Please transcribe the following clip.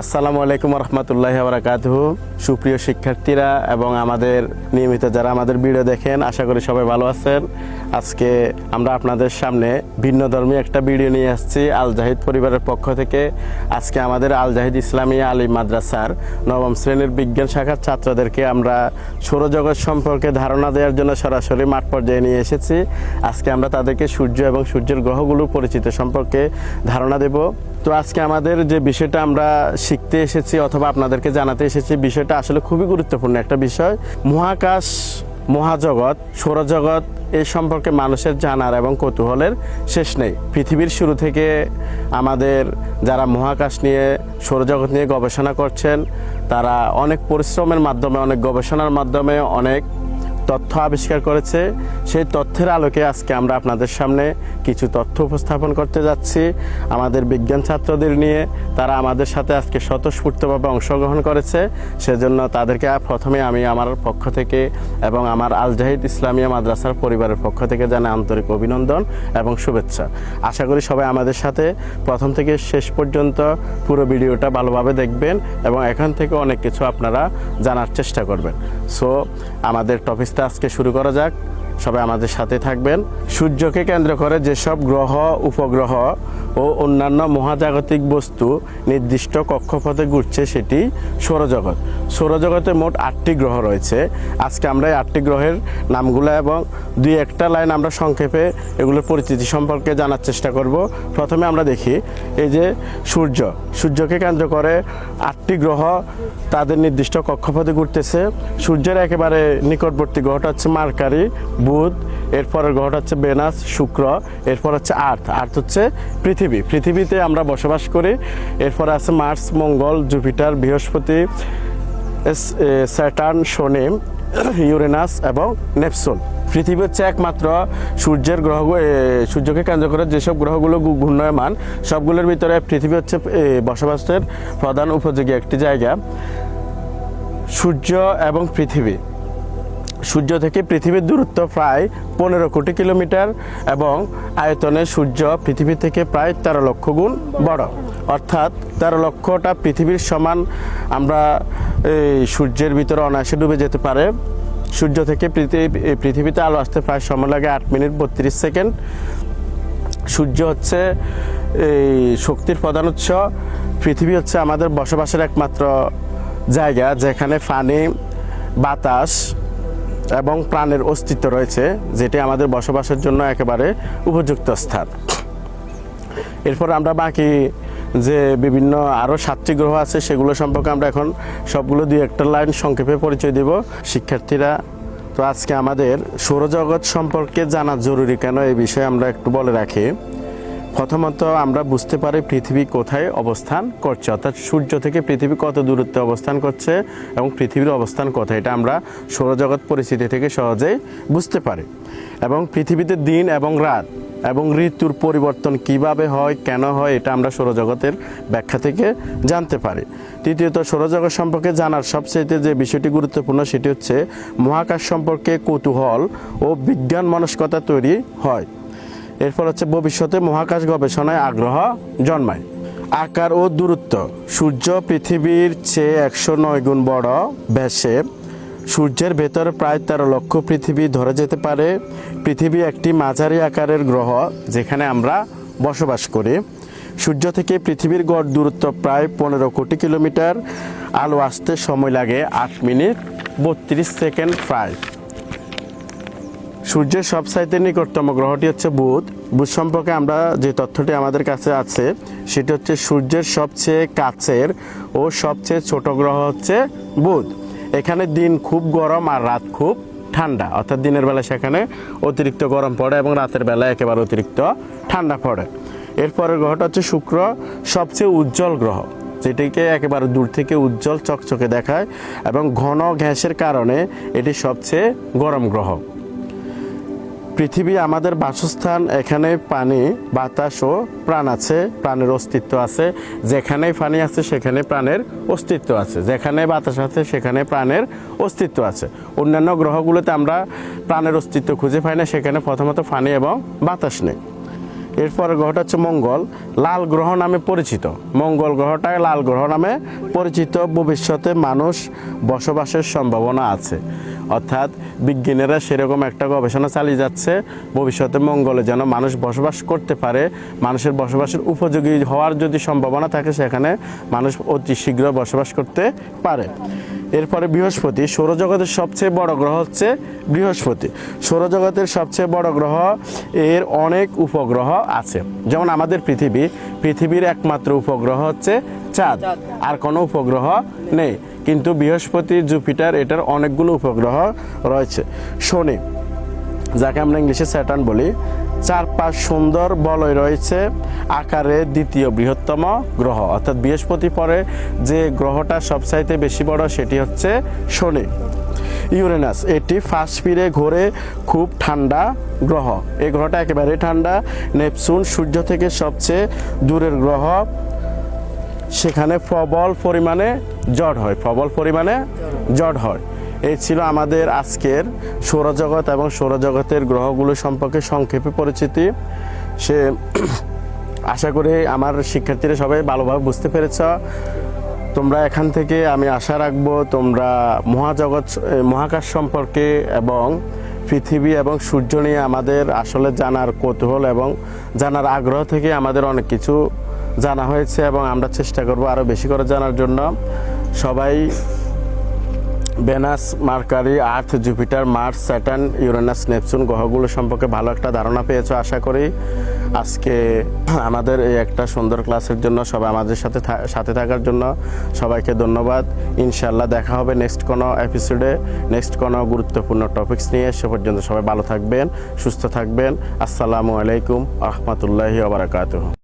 আসসালামু আলাইকুম রহমতুল্লাহ বারাকাতুহু সুপ্রিয় শিক্ষার্থীরা এবং আমাদের নিয়মিত যারা আমাদের ভিডিও দেখেন, আশা করি সবাই ভালো আছেন। আজকে আমরা আপনাদের সামনে ভিন্ন ধর্মী একটা ভিডিও নিয়ে আসছি, আল জাহিদ পরিবারের পক্ষ থেকে। আজকে আমাদের আল জাহিদ ইসলামী আলী মাদ্রাসার নবম শ্রেণির বিজ্ঞান শাখার ছাত্রদেরকে আমরা সৌরজগৎ সম্পর্কে ধারণা দেওয়ার জন্য সরাসরি মাঠ পর্যায়ে নিয়ে এসেছি। আজকে আমরা তাদেরকে সূর্য এবং সূর্যের গ্রহগুলো পরিচিত সম্পর্কে ধারণা দেব। তো আজকে আমাদের যে বিষয়টা আমরা শিখতে এসেছি অথবা আপনাদেরকে জানাতে এসেছি, বিষয়টা আসলে খুবই গুরুত্বপূর্ণ একটা বিষয়। মহাকাশ, মহাজগৎ, সৌরজগৎ এই সম্পর্কে মানুষের জানার এবং কৌতূহলের শেষ নেই। পৃথিবীর শুরু থেকে আমাদের যারা মহাকাশ নিয়ে, সৌরজগৎ নিয়ে গবেষণা করছেন, তারা অনেক পরিশ্রমের মাধ্যমে, অনেক গবেষণার মাধ্যমে অনেক তথ্য আবিষ্কার করেছে। সেই তথ্যের আলোকে আজকে আমরা আপনাদের সামনে কিছু তথ্য উপস্থাপন করতে যাচ্ছি। আমাদের বিজ্ঞান ছাত্রদের নিয়ে তারা আমাদের সাথে আজকে স্বতঃস্ফূর্তভাবে অংশগ্রহণ করেছে। সেজন্য তাদেরকে প্রথমে আমি আমার পক্ষ থেকে এবং আমার আল জাহিদ ইসলামিয়া মাদ্রাসার পরিবারের পক্ষ থেকে জানাই আন্তরিক অভিনন্দন এবং শুভেচ্ছা। আশা করি সবাই আমাদের সাথে প্রথম থেকে শেষ পর্যন্ত পুরো ভিডিওটা ভালোভাবে দেখবেন এবং এখান থেকে অনেক কিছু আপনারা জানার চেষ্টা করবেন। সো আমাদের টপিকটা আজকে শুরু করা যাক। সবাই আমাদের সাথে থাকবেন। সূর্যকে কেন্দ্র করে যেসব গ্রহ, উপগ্রহ ও অন্যান্য মহাজাগতিক বস্তু নির্দিষ্ট কক্ষপথে ঘুরছে সেটি সৌরজগৎ। সৌরজগতে মোট আটটি গ্রহ রয়েছে। আজকে আমরা এই আটটি গ্রহের নামগুলো এবং দুই একটা লাইন আমরা সংক্ষেপে এগুলোর পরিচিতি সম্পর্কে জানার চেষ্টা করব। প্রথমে আমরা দেখি, এই যে সূর্য। সূর্যকে কেন্দ্র করে আটটি গ্রহ তাদের নির্দিষ্ট কক্ষপথে ঘুরতেছে। সূর্যের একেবারে নিকটবর্তী গ্রহটা হচ্ছে মার্কারি, বুধ, এরপরের গ্রহটা হচ্ছে বেনাস শুক্র, এরপর হচ্ছে আর্থ। আর্থ হচ্ছে পৃথিবী। পৃথিবীতে আমরা বসবাস করি। এরপর আছে মার্স, মঙ্গল, জুপিটার, বৃহস্পতি স্যাটার্ন, শনি, ইউরেনাস এবং নেপসুন পৃথিবী হচ্ছে একমাত্র সূর্যের গ্রহ সূর্যকে কেন্দ্র করে যেসব গ্রহগুলো ঘূর্ণয়মান, সবগুলোর ভিতরে পৃথিবী হচ্ছে বসবাসের প্রধান উপযোগী একটি জায়গা। সূর্য এবং পৃথিবী। সূর্য থেকে পৃথিবীর দূরত্ব প্রায় পনেরো কোটি কিলোমিটার এবং আয়তনে সূর্য পৃথিবী থেকে প্রায় তেরো লক্ষ গুণ বড়। অর্থাৎ তেরো লক্ষটা পৃথিবীর সমান আমরা সূর্যের ভিতরে অনায়াসে ডুবে যেতে পারে। সূর্য থেকে পৃথিবী পৃথিবীতে আলো আসতে প্রায় সময় লাগে আট মিনিট বত্রিশ সেকেন্ড। সূর্য হচ্ছে এই শক্তির প্রধান উৎস। পৃথিবী হচ্ছে আমাদের বসবাসের একমাত্র জায়গা, যেখানে পানি, বাতাস এবং প্রাণের অস্তিত্ব রয়েছে, যেটি আমাদের বসবাসের জন্য একেবারে উপযুক্ত স্থান। এরপর আমরা বাকি যে বিভিন্ন আরও সাতটি গ্রহ আছে, সেগুলো সম্পর্কে আমরা এখন সবগুলো দুই একটা লাইন সংক্ষেপে পরিচয় দেব। শিক্ষার্থীরা, তো আজকে আমাদের সৌরজগৎ সম্পর্কে জানা জরুরি কেন, এই বিষয়ে আমরা একটু বলে রাখি। প্রথমত আমরা বুঝতে পারি পৃথিবী কোথায় অবস্থান করছে। অর্থাৎ সূর্য থেকে পৃথিবী কত দূরত্বে অবস্থান করছে এবং পৃথিবীর অবস্থান কোথায়, এটা আমরা সৌরজগৎ পরিস্থিতি থেকে সহজেই বুঝতে পারি। এবং পৃথিবীতে দিন এবং রাত এবং ঋতুর পরিবর্তন কীভাবে হয়, কেন হয়, এটা আমরা সৌরজগতের ব্যাখ্যা থেকে জানতে পারি। তৃতীয়ত, সৌরজগৎ সম্পর্কে জানার সবচেয়ে যে বিষয়টি গুরুত্বপূর্ণ সেটি হচ্ছে মহাকাশ সম্পর্কে কৌতূহল ও বিজ্ঞান মনস্কতা তৈরি হয়। এরপর হচ্ছে ভবিষ্যতে মহাকাশ গবেষণায় আগ্রহ জন্মায়। আকার ও দূরত্ব। সূর্য পৃথিবীর চেয়ে একশো নয় গুণ বড় ব্যাসে সূর্যের ভেতরে প্রায় তেরো লক্ষ পৃথিবী ধরে যেতে পারে। পৃথিবী একটি মাঝারি আকারের গ্রহ যেখানে আমরা বসবাস করি। সূর্য থেকে পৃথিবীর গড় দূরত্ব প্রায় পনেরো কোটি কিলোমিটার। আলো আসতে সময় লাগে আট মিনিট বত্রিশ সেকেন্ড প্রায়। সূর্যের সবচাইতে নিকটতম গ্রহটি হচ্ছে বুধ। বুধ সম্পর্কে আমরা যে তথ্যটি আমাদের কাছে আছে, সেটি হচ্ছে সূর্যের সবচেয়ে কাছের ও সবচেয়ে ছোট গ্রহ হচ্ছে বুধ। এখানে দিন খুব গরম আর রাত খুব ঠান্ডা, অর্থাৎ দিনের বেলা সেখানে অতিরিক্ত গরম পড়ে এবং রাতের বেলা একেবারে অতিরিক্ত ঠান্ডা পড়ে। এরপরের গ্রহটা হচ্ছে শুক্র, সবচেয়ে উজ্জ্বল গ্রহ, যেটিকে একেবারে দূর থেকে উজ্জ্বল চকচকে দেখায় এবং ঘন গ্যাসের কারণে এটি সবচেয়ে গরম গ্রহ। পৃথিবী আমাদের বাসস্থান, এখানে পানি, বাতাস ও প্রাণ আছে, প্রাণের অস্তিত্ব আছে। যেখানে পানি আছে, সেখানে প্রাণের অস্তিত্ব আছে। যেখানে বাতাস আছে, সেখানে প্রাণের অস্তিত্ব আছে। অন্যান্য গ্রহগুলোতে আমরা প্রাণের অস্তিত্ব খুঁজে পাই না, সেখানে প্রথমত পানি এবং বাতাস নেই। এরপরে গ্রহটা হচ্ছে মঙ্গল। লাল গ্রহ নামে পরিচিত। মঙ্গল গ্রহটা লাল গ্রহ নামে পরিচিত। ভবিষ্যতে মানুষ বসবাসের সম্ভাবনা আছে। অর্থাৎ বিজ্ঞানীরা সেরকম একটা গবেষণা চালিয়ে যাচ্ছে। ভবিষ্যতে মঙ্গলে যেন মানুষ বসবাস করতে পারে, মানুষের বসবাসের উপযোগী হওয়ার যদি সম্ভাবনা থাকে, সেখানে মানুষ অতি শীঘ্র বসবাস করতে পারে। এরপরে বৃহস্পতি, সৌরজগতের সবচেয়ে বড় গ্রহ হচ্ছে বৃহস্পতি। সৌরজগতের সবচেয়ে বড় গ্রহ এর অনেক উপগ্রহ আছে। যেমন আমাদের পৃথিবী, পৃথিবীর একমাত্র উপগ্রহ হচ্ছে চাঁদ। আর কোনো উপগ্রহ নেই। কিন্তু বৃহস্পতি জুপিটার এটার অনেকগুলো উপগ্রহ রয়েছে। শনি, যাকে আমরা ইংলিশে স্যাটার্ন বলি চার পাঁচ সুন্দর বলয় রয়েছে, আকারে দ্বিতীয় বৃহত্তম গ্রহ। অর্থাৎ বৃহস্পতি পরে যে গ্রহটা সবচাইতে বেশি বড়, সেটি হচ্ছে শনি। ইউরেনাস, এটি ফার্স্ট স্পিডে ঘোরে খুব ঠান্ডা গ্রহ। এই গ্রহটা একেবারে ঠান্ডা। নেপচুন সূর্য থেকে সবচেয়ে দূরের গ্রহ সেখানে প্রবল পরিমাণে জট হয়, প্রবল পরিমাণে জট হয়। এই ছিল আমাদের আজকের সৌরজগৎ এবং সৌরজগতের গ্রহগুলো সম্পর্কে সংক্ষেপে পরিচিতি। সে আশা করি আমার শিক্ষার্থীরা সবাই ভালোভাবে বুঝতে পেরেছ। তোমরা এখান থেকে আমি আশা রাখব তোমরা মহাজগৎ মহাকাশ সম্পর্কে এবং পৃথিবী এবং সূর্য নিয়ে আমাদের আসলে জানার কৌতূহল এবং জানার আগ্রহ থেকে আমাদের অনেক কিছু জানা হয়েছে এবং আমরা চেষ্টা করব আরও বেশি করে জানার জন্য। সবাই Venus Mercury, Earth, Jupiter, Mars, Saturn, Uranus, Neptune গ্রহগুলো সম্পর্কে ভালো একটা ধারণা পেয়েছ, আশা করি। আজকে আমাদের এই একটা সুন্দর ক্লাসের জন্য, সবাই আমাদের সাথে সাথে থাকার জন্য সবাইকে ধন্যবাদ। ইনশাল্লাহ দেখা হবে নেক্সট কোনো এপিসোডে নেক্সট কোনো গুরুত্বপূর্ণ টপিকস নিয়ে। সে পর্যন্ত সবাই ভালো থাকবেন, সুস্থ থাকবেন। আসসালামু আলাইকুম রহমতুল্লাহি ওবরাকাতুহ